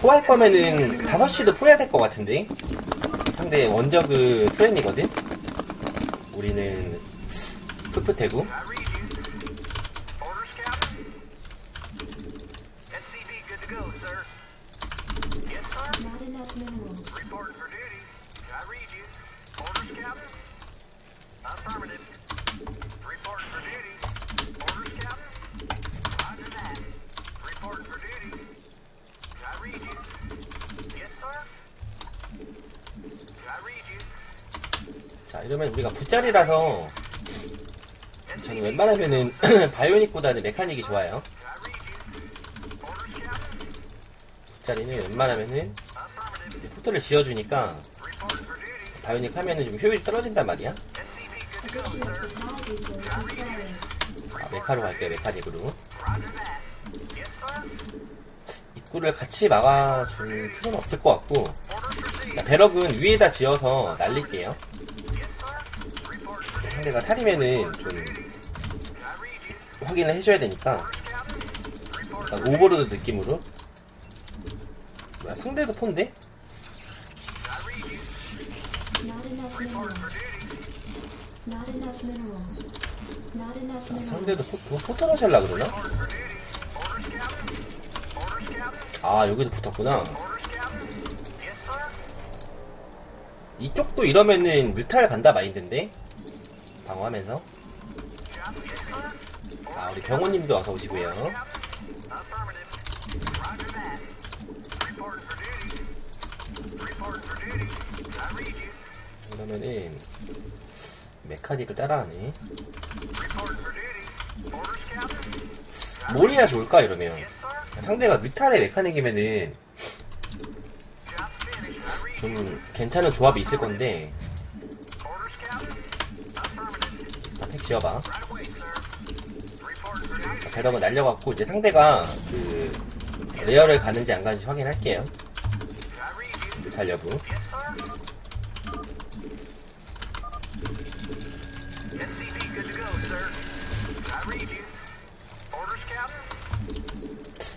포할 거면은 5시도 포해야 될 것 같은데? 상대 원저그 트렌이거든? 우리는 풋풋대고 I read you. Orders, Captain? SCV good to go, sir. Yes, sir. Not enough minerals. Reporting for duty. I read you. Orders, Captain? Affirmative. Reporting for duty. Orders, Captain? Roger that. Reporting for duty. I read you. Yes, sir. I read you. 자 이러면 우리가 붓자리라서 저는 웬만하면은 바이오닉보다는 메카닉이 좋아요? 붓자리는 웬만하면은. 포토를 지어주니까. 바이오닉 하면은 좀 효율이 떨어진단 말이야. 아, 메카로 갈게요 메카닉으로. 입구를 같이 막아줄 필요는 없을 것 같고 배럭은 위에다 지어서 날릴게요 Yes, sir. Reporting for duty. 상대가 탈이면은 좀. 확인을 해줘야 되니까 약간 오버로드 느낌으로 뭐야 상대도 폰데? Enough 상대도. 포, 포토로 샬라 그러나? 아 여기도 붙었구나. 이쪽도 이러면은 뮤탈 간다 마인드인데 방어하면서. 자 우리 병호님도 와서 오시고요. 그러면은 메카닉을 따라하네. 뭘 해야 좋을까 이러면. 상대가 뮤탈의 메카닉이면은. 좀 괜찮은 조합이 있을 건데 지어봐. 자, 배럭은 날려갖고 이제 상대가 그 레어를 가는지 안 가는지 확인할게요. 뮤탈 여부.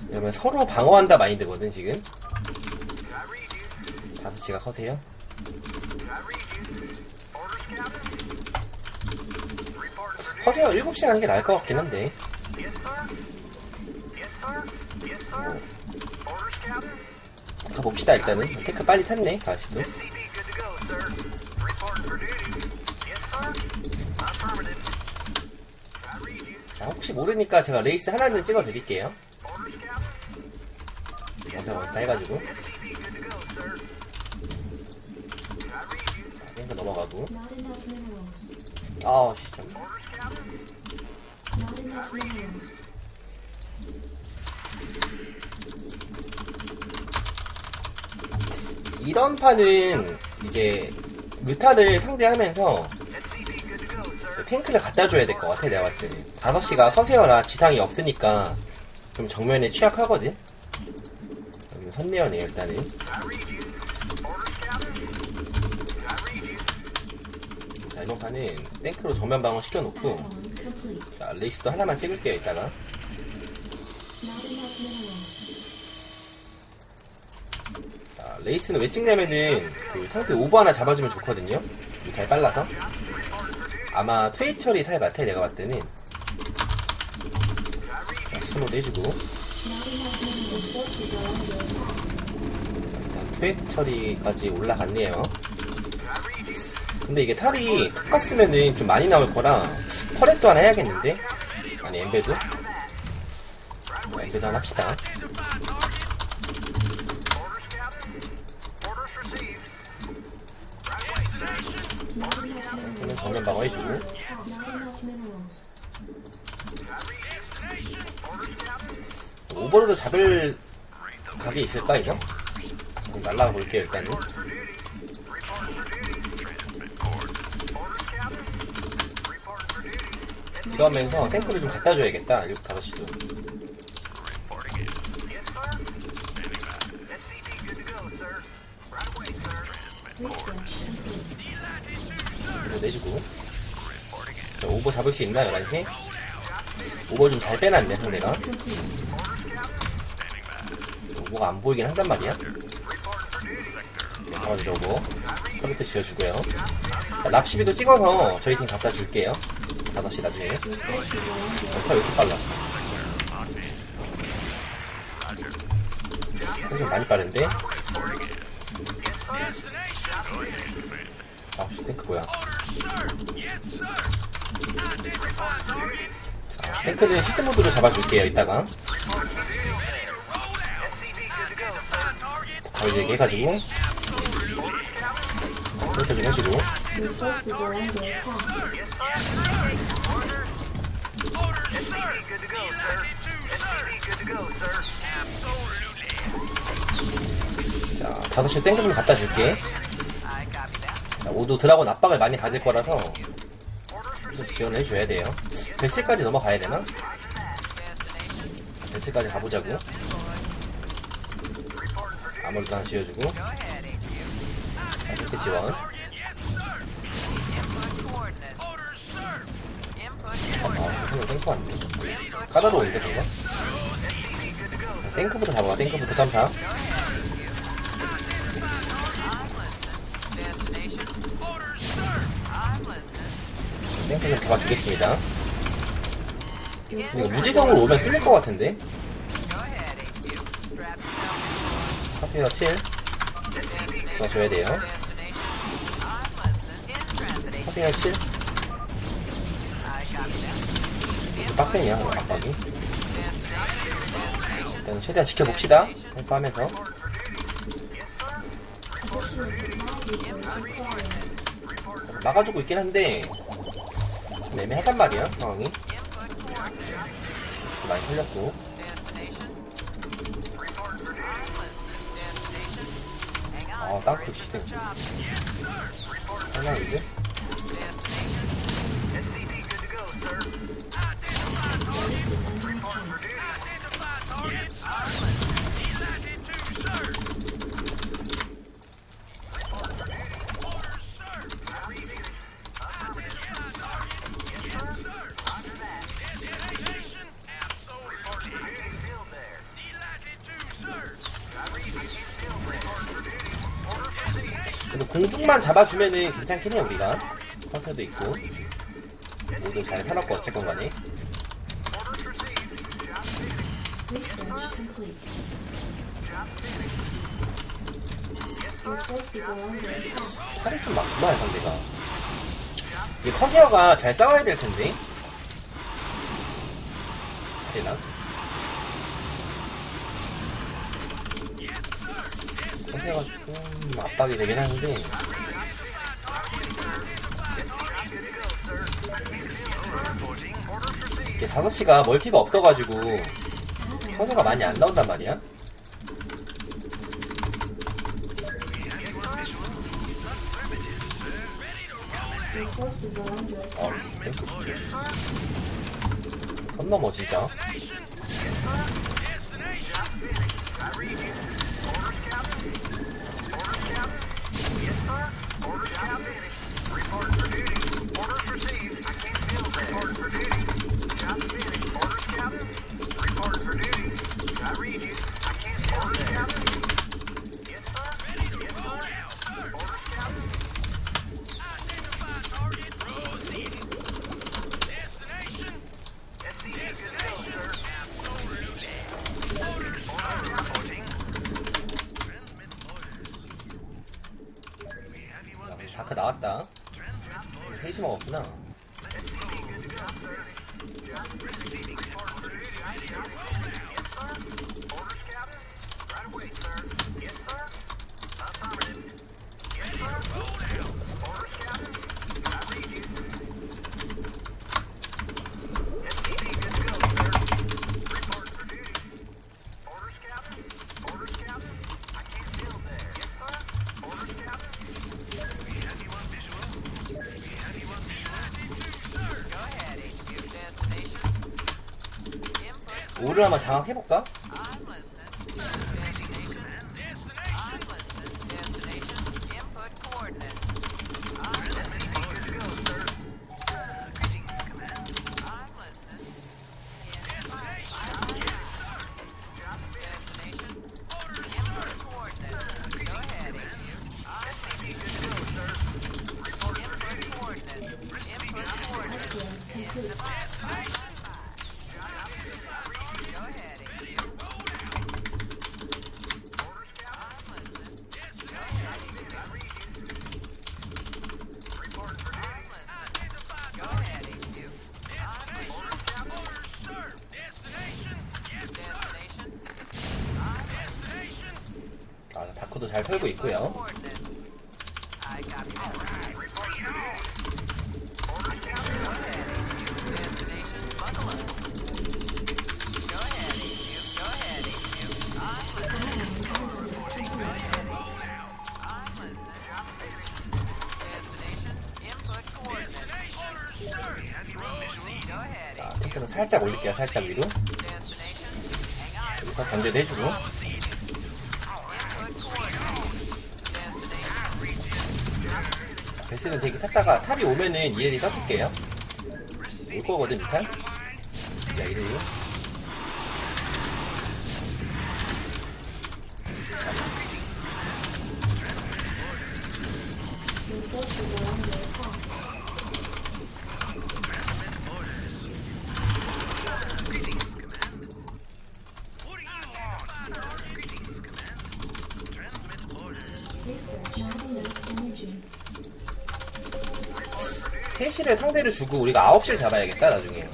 이러면 서로 방어한다 마인드거든 지금 you. 5시가 커세요 I read you. Orders, Captain. Reporting for duty. 커세요 7시 가는 게 나을 것 같긴 한데. 가봅시다 일단은 테크 빨리 탔네 read you. 자, 혹시 모르니까 제가 레이스 하나는 찍어 드릴게요 Orders, Captain. 완전 완다 해가지고. 자, 넘어가고 enough minerals. 아우 씨 참. 이런 판은 이제 뮤타를 상대하면서. 탱크를 갖다 줘야 될 것 같아 내가 봤을 때는 5시가 서세어라 지상이 없으니까 좀 정면에 취약하거든 그러면 선내어네요 일단은. 자 이번 판은 탱크로 정면 방어 시켜놓고. 자 레이스도 하나만 찍을게요 이따가. 자 레이스는 왜 찍냐면은 그 상태 오버 하나 잡아주면 좋거든요. 뮤탈 빨라서. 아마 트웨이 처리 탈 같아 내가 봤을 때는. 자 신호도 해주고. attack. 일단 트웨이 처리까지 올라갔네요 근데 이게 탈이 툭 갔으면은 좀 많이 나올 거라 터렛도 하나 해야겠는데 아니 엠베도 어, 엠베도 하나 합시다 그러면. 정면 방어 해주고 Not enough minerals. Orders, Captain. 오버로드 잡을 각이 있을까 이거? 날라가 볼게요 일단은 For duty. Reporting for duty. Orders, Captain. Reporting for duty. 이러면서 탱크를 좀 갖다 줘야겠다 7, 5시도 Yes, sir. SCV good to go, sir. Right away, sir. Research complete. 이거 내주고 자, 오버 잡을 수 있나 11시? 오버 좀 잘 빼놨네 상대가. 뭐가 안 보이긴 한단 말이야. 네, 잡아주려고 컴퓨터 지어주고요. 자, 랍시비도 찍어서 저희 팀 갖다 줄게요. 5시 나중에. Your forces are under 어, 왜 이렇게 빨라? 좀 많이 빠른데? 아우씨 탱크 뭐야 자, 탱크는 시즌 모드로 잡아줄게요 이따가 바로 이제 얘기해가지고 탱크 좀 해주고 자 5시 탱크 좀 갖다 줄게. 자, 모두 드라곤 압박을 많이 받을 거라서 좀 지원을 해줘야 돼요. 베스까지 넘어가야 되나? 베스까지 가보자고. 아무래도 하나 지어주고. 자, 이렇게 지원 아, 형님 탱크 왔네. 까다로운데, 그거? 자, 탱크부터 잡아봐, 탱크부터 3, 4. 탱크 좀 잡아주겠습니다. 이거 무지성으로 오면 뚫릴 것 같은데? 하세요, 7. 도와줘야 돼요. 하세요, 7. 빡세냐, 압박이. 일단 최대한 지켜봅시다. 탱크 하면서. additional supply depots required. 막아주고 있긴 한데 좀 애매하단 말이야 상황이 좀 많이 풀렸고 아 땅크 시대 하나인데 공중만 잡아주면은 괜찮긴 해 우리가 컨셉도 있고 모두 잘 살았고 어쨌건 간에 Research complete. Your forces are under attack. 살이 좀 많구만 상대가 이게 커세어가 잘 싸워야 될 텐데 되나? 커세어가 좀 압박이 되긴 하는데 이게 5시가 멀티가 없어가지고 커세어가 많이 안 나온단 말이야 어. 선 넘어, 진짜. 한번 장악해볼까? 다크도 잘 털고 있고요. 자, 탱크는 살짝 올릴게요. 살짝 위로. 여기서 견제도 해주고. 베스는 대기 탔다가 탑이 오면은 EL이 써줄게요. 올 거거든, 미탈. 야, are under attack. 3시를 상대로 주고 우리가 9시를 잡아야겠다, 나중에.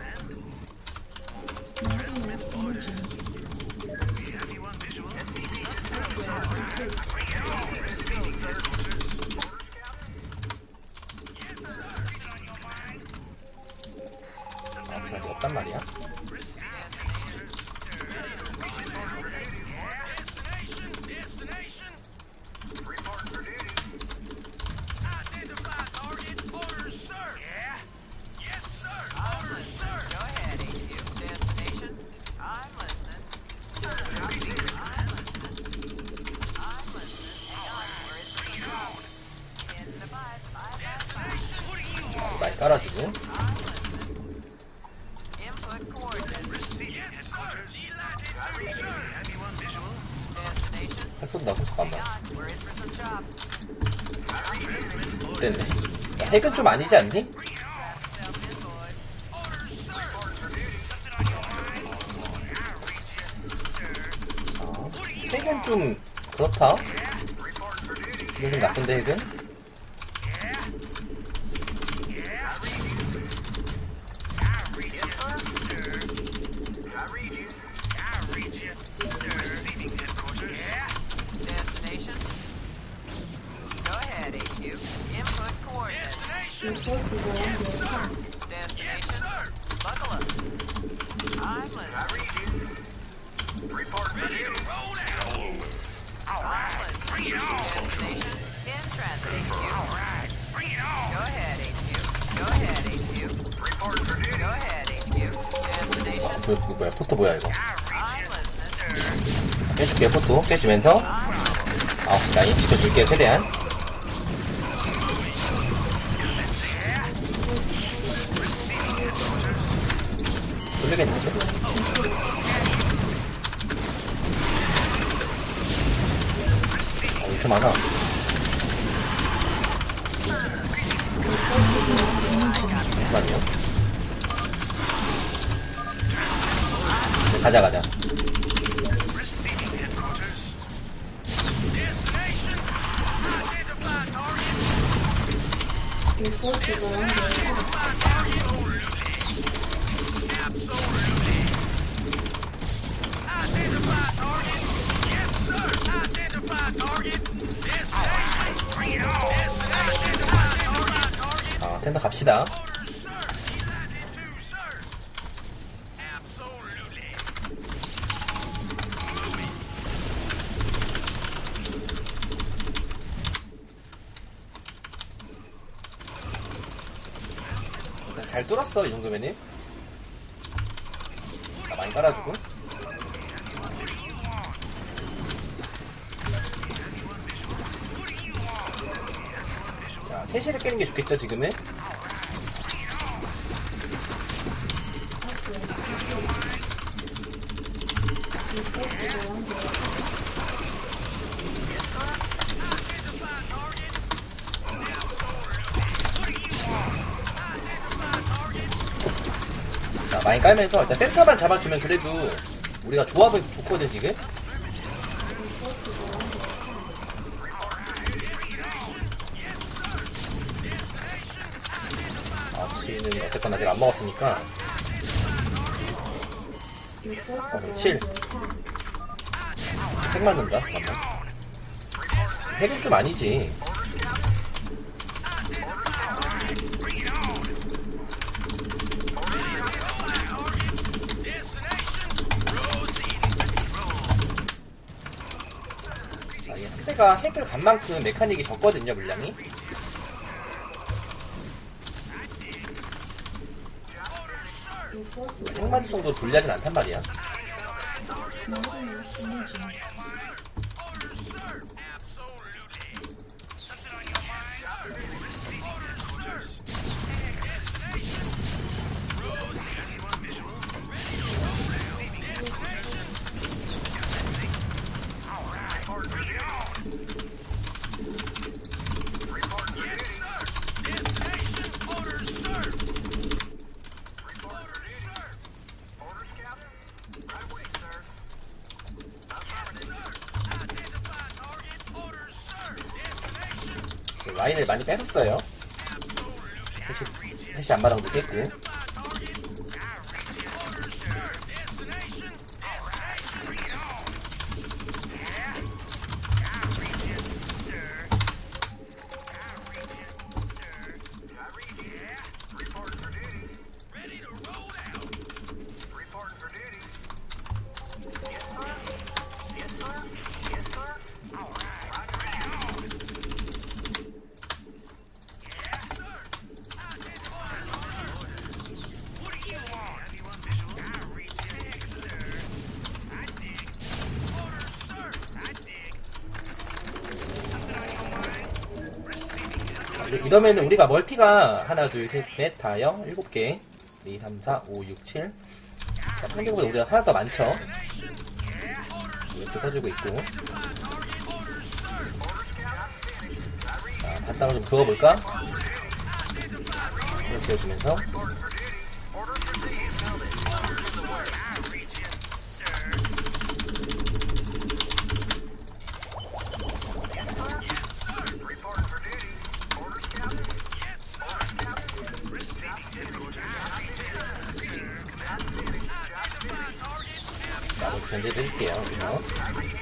됐네. 야, 핵은 좀 아니지 않니? 어, 핵은 좀 그렇다. 기분 좀 나쁜데 핵은? 뭐, 뭐, 포토 뭐야, 이거. 깨줄게, 포토. 깨주면서. 아, 라인 지켜줄게, 최대한. 돌리겠는데? 아, 왜 이렇게 많아? 잠깐만요. 네, 가자, 가자. 텐더 갑시다. 일단 잘 뚫었어, 이 정도면은. 자, 많이 깔아주고. 자, 3시를 깨는 게 좋겠죠, 지금은? 많이 깔면서 일단 센터만 잡아주면 그래도 우리가 조합은 좋거든, 지금. 아치는 어쨌건 아직 안 먹었으니까. 어, are 칠. under attack. 핵 맞는다, 잠깐만. 핵은 좀 아니지. 상대가 핵을 간 만큼 메카닉이 적거든요, 물량이. Your forces are 핵맞이 정도 불리하진 않단 말이야. 그 라인을 많이 뺏었어요. 셋이, 셋이 안마당도 깼고. 이- 이러면은 우리가 멀티가 하나, 둘, 셋, 넷, 다요. 일곱 개. 2, 3, 4, 5, 6, 7. 자, 상대보다 우리가 하나 더 많죠. 이것도 써주고 있고. 자, 바닥을 좀 그어볼까? 이거 지어주면서. Reporting for duty. Orders, Captain? Yes, sir. Orders, Captain? Receiving. 자, 먼저 견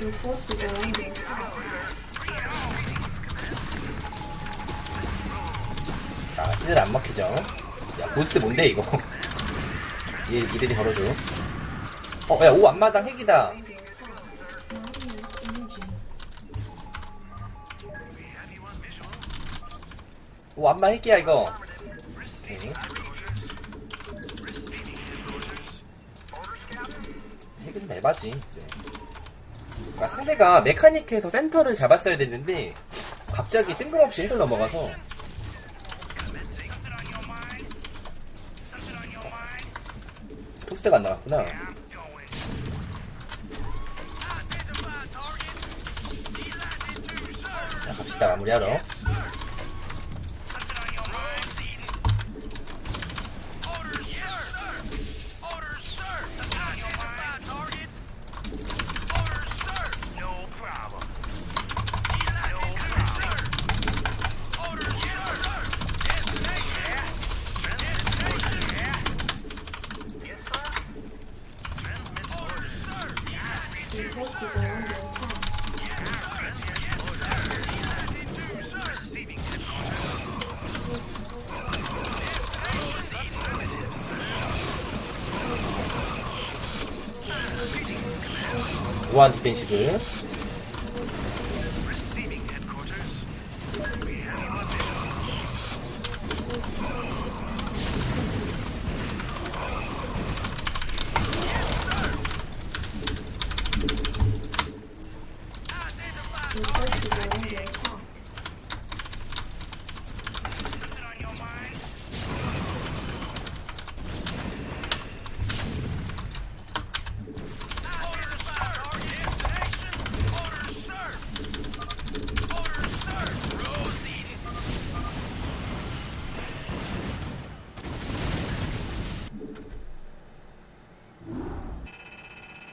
Your forces are under attack. 자, 히들 안 먹히죠. 야, 보스트 뭔데, 이거? 얘, 이들이 걸어줘. 어, 야, 오 앞마당 핵이다. 오, 앞마 핵이야, 이거. 오케이. 핵은 매바지. 네. 그러니까 상대가 메카니크에서 센터를 잡았어야 됐는데, 갑자기 뜬금없이 핵을 넘어가서, 토스가 안 나갔구나. 자, 갑시다, 마무리하러. 우한 디펜시브.